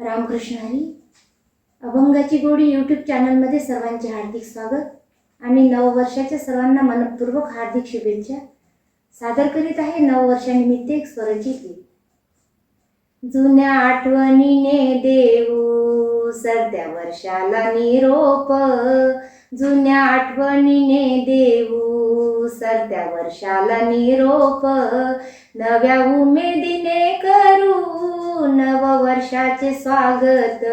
रामकृष्ण हरी अभंगाची गोडी यूट्यूब चॅनलमध्ये सर्वांचे हार्दिक स्वागत. आणि नववर्षाच्या सर्वांना मनपूर्वक हार्दिक शुभेच्छा सादर करीत आहे नववर्षानिमित्त एक स्वरचित गीत. जुन्या आठवणीने देऊ सध्या वर्षाला निरोप. जुन्या आठवणीने देऊ सध्या वर्षाला निरोप. नव्या उमेदीने करू नववर्षाचे स्वागत.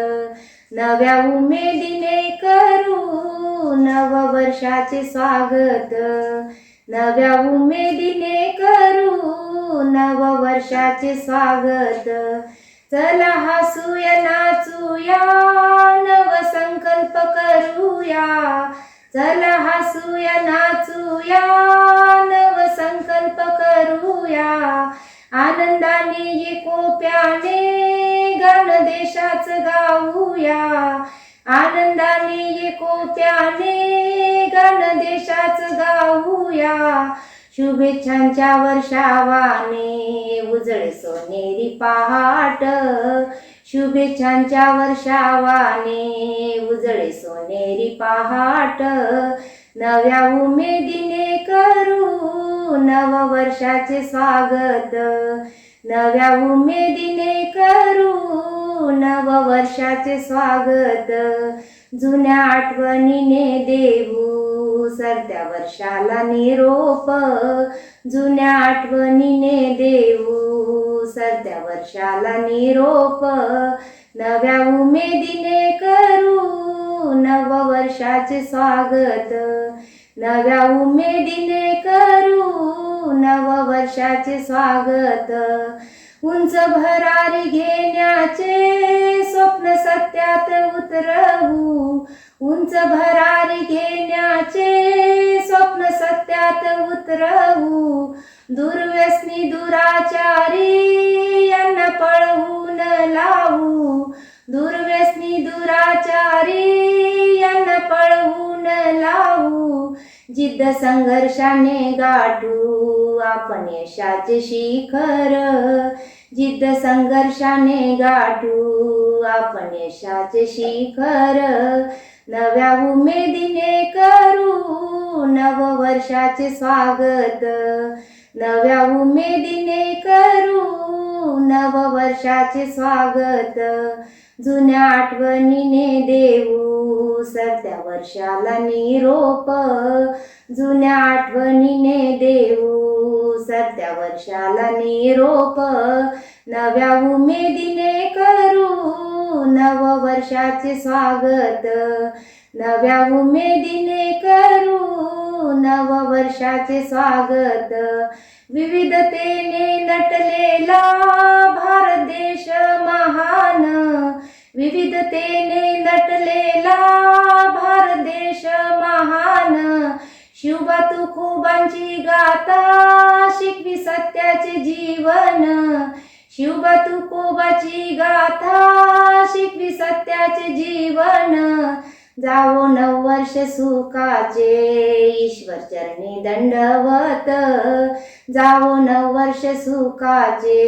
नव्या उमेदीने करू नववर्षाचे स्वागत. नव्या उमेदीने करू नववर्षाचे स्वागत. चला हसूया नाचूया नवसंकल्प करूया. चला हसूया नाचूया देशाच गाऊया. आनंदाने एकोप्याने गाण देशाच गाऊया. शुभेच्छांच्या वर्षावाने उजळे सोनेरी पहाट. शुभेच्छांच्या वर्षावाने उजळे सोनेरी पहाट. नव्या उमेदीने करू नववर्षाचे स्वागत. नव्या उमेदीने करू नववर्षाचे स्वागत. जुन्या आठवणीने देऊ. सरत्या वर्षाला निरोप. जुन्या आठवणीने देऊ. सरत्या वर्षाला निरोप. नव्या उमेदीने करू. नववर्षाचे स्वागत. नव्या उमेदीने करू. नववर्षाचे स्वागत. उंच भरारी घेण्याचे स्वप्न सत्यात उतरवू. उंच भरारी घेण्याचे स्वप्न सत्यात उतरवू. दुर्व्यसनी दुराचारी यांना जिद्द संघर्षाने गाठू आपण यशाचे शिखर. जिद्द संघर्षाने गाठू आपण यशाचे शिखर. नव्या उमेदीने करू नववर्षाचे स्वागत. नव्या उमेदीने करू नववर्षाचे स्वागत. जुन्या आठवणीने देऊ सरत्या वर्षाला निरोप जुन्या आठवणीने देऊ. सरत्या वर्षाला निरोप नव्या उमेदीने करू. नववर्षाचे स्वागत नव्या उमेदीने करू. नववर्षाचे स्वागत विविधतेने नटलेला भारत देश महान. विविधतेने नटलेला तुकोबांची गाथा शिकवी सत्याचे जीवन. शिवबा तुकोबाची गाथा शिकवी सत्याचे जीवन. जावो नववर्ष सुखाचे ईश्वर चरणी दंडवत. जावो नववर्ष सुखाचे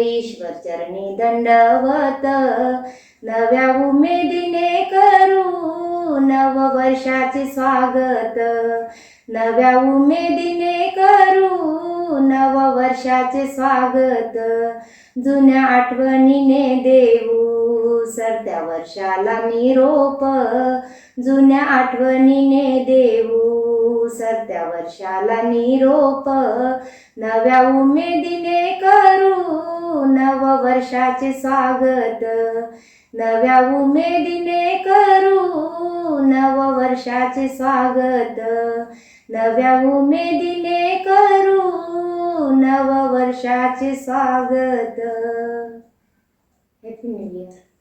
ईश्वर चरणी दंडवत. नव्या उमेदीने करू नववर्षाचे स्वागत. नव्या उमेदीने करू नववर्षाचे स्वागत. जुन्या आठवणीने देऊ सरत्या वर्षाला निरोप जुन्या आठवणीने देऊ वर्षाला निरोप नव्या उमेदीने करू नव वर्षाचे स्वागत. नव्या उमेदीने करू नव वर्षाचे स्वागत. नव्या उमेदीने करू नव वर्षाचे स्वागत. Happy new year